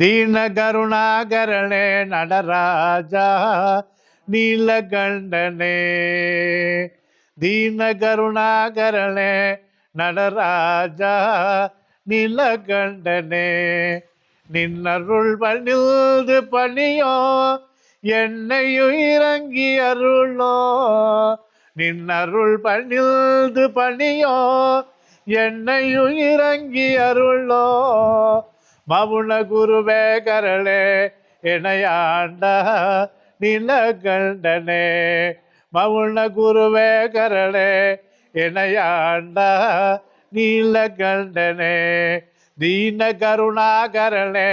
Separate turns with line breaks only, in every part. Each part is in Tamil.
தீனகருணாகரனே நடராஜா நீலகண்டனே தீனகருணாகரனே நடராஜா நீலகண்டனே நின்னருள் பணிந்து பணியோ என்னையும் இறங்கி அருளோ நின்னருள் பணிந்து பணியோ என்னையும் இறங்கி அருளோ மவுன குருவே கரளே இணையாண்ட நிலகண்டனே மவுன குருவே கரளே இணையாண்ட நீலகண்டனே தீன கருணாகரணே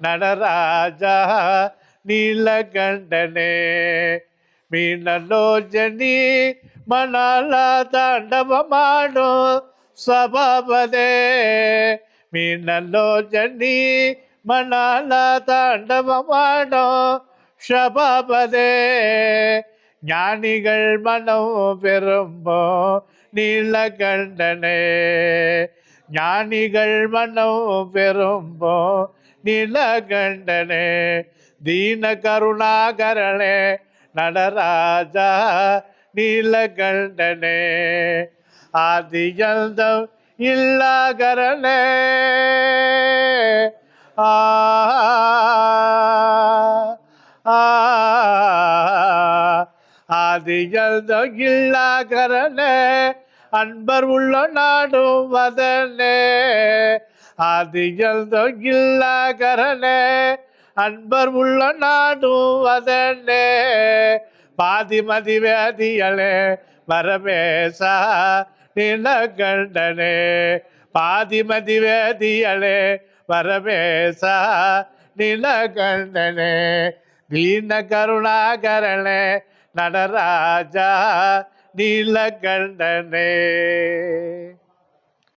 நடராஜா நீலகண்டனே ಮೀನಲೋಚನಿ ಮನಾಲ ತಾಂಡವ ಮಾಡೋ ಸ್ವಭಾವದೇ మీనల్లో జండి మనాల தாண்டவமாடோ ஷபாபதே ஞானிகள் மனம் பெரும்போ நீலகண்டனே. ஞானிகள் மனம் பெரும்போ நீலகண்டனே. தீன கருணாகரனே நடராஜா நீலகண்டனே. ஆதியந்தம் இல்லாகரணே ஆ ஆதியந்தம் இல்லாகரணே அன்பர் உள்ள நாடும் வதனே ஆதியந்தம் இல்லாகரணே அன்பர் உள்ள நாடும் வதனே பாதிமதி வேதியலே வரமேசா நிலகண்டனே பாதிமதி வேதியலே வரமேசா நிலகண்டனே. தீன கருணாகரணே நடராஜா நீலகண்டனே.